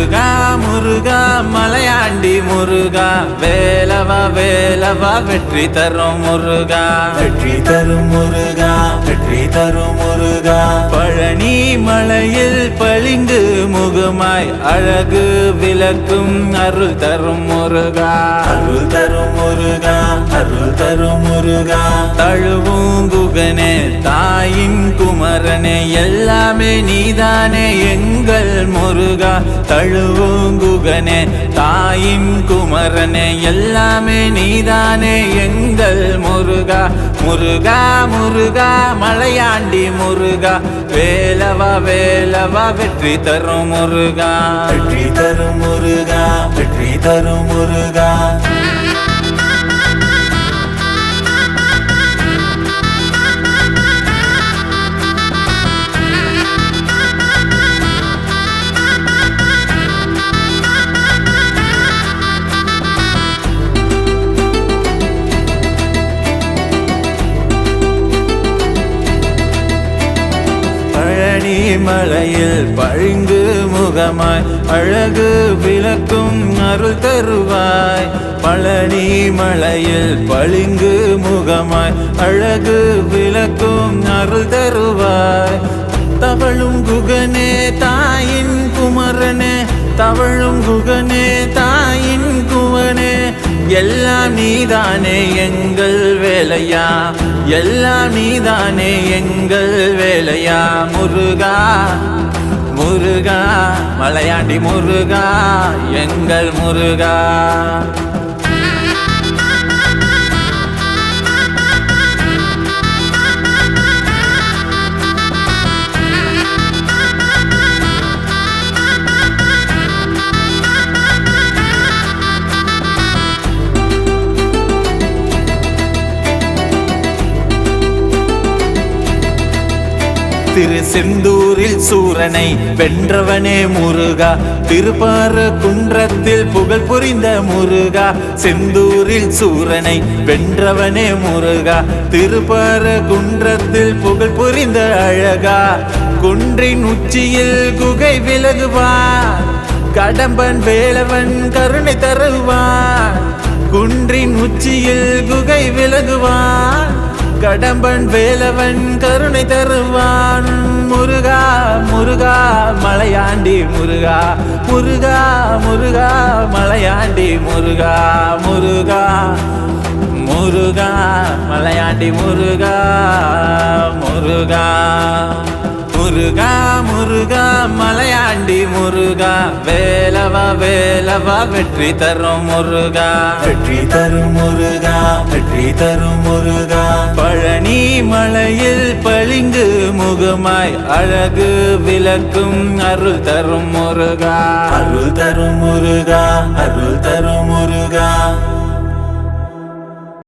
முருகா முருகா மலையாண்டி முருகா. வேலவா வேலவா வெற்றி தரும் முருகா. வெற்றி தரும் முருகா வெற்றி தரும் முருகா. பழனி மலையில் பளிங்கு முகமாய் அழகு விளக்கும் அருள் தரும் முருகா. அருள் தரும் முருகா அருள் தரும் முருகா. தழுவுங்குகனே தாயின் குமரனே எல்லாமே நீதானே எங்கள் முருகா. தழுவுங்குகனே தாயின் குமரனே எல்லாமே நீதானே எங்கள் முருகா. முருகா முருகா மலையாண்டி முருகா. வேலவா வேலவா வெற்றி தரும் முருகா. வெற்றி தரும் முருகா வெற்றி தரும் முருகா. மலையில் பழுங்கு முகமாய் அழகு விளக்கும் அருள் தருவாய். பழனி மலையில் பளிங்கு முகமாய் அழகு விளக்கும் அருள் தருவாய். தவழும் குகனே தாயின் குமரனே தவழும் குகனே தாயின் குவனே எல்லாம் நீதானே எங்கள் வேலையா? எல்லாம் நீதானே எங்கள் வேலையா முருகா? முருகா மலையாண்டி முருகா எங்கள் முருகா. திரு செந்தூரில் சூரனை வென்றவனே முருகா. திருப்பார குன்றத்தில் புகழ் புரிந்த முருகா. செந்தூரில் சூரனை வென்றவனே முருகா. திருப்பார குன்றத்தில் புகழ் புரிந்த அழகா. குன்றின் உச்சியில் குகை விலகுவார் கடம்பன் வேலவன் கருணை தருவான் குன்றின் உச்சியில் குகை விலகுவான் கடம்பன் வேலவன் கருணை தருவான். முருகா முருகா மலையாண்டி முருகா. முருகா முருகா மலையாண்டி முருகா. முருகா முருகா மலையாண்டி முருகா. முருகா முருகா முருகா மலையாண்டி முருகா. வேலவா வேலவா வெற்றி தரும் முருகா. வெற்றி தரும் முருகா வெற்றி தரும் முருகா. மலையில் பளிங்கு முகமாய் அழகு விளக்கும் அருள் தரும் முருகா. அருள் தரும் முருகா அருள் தரும்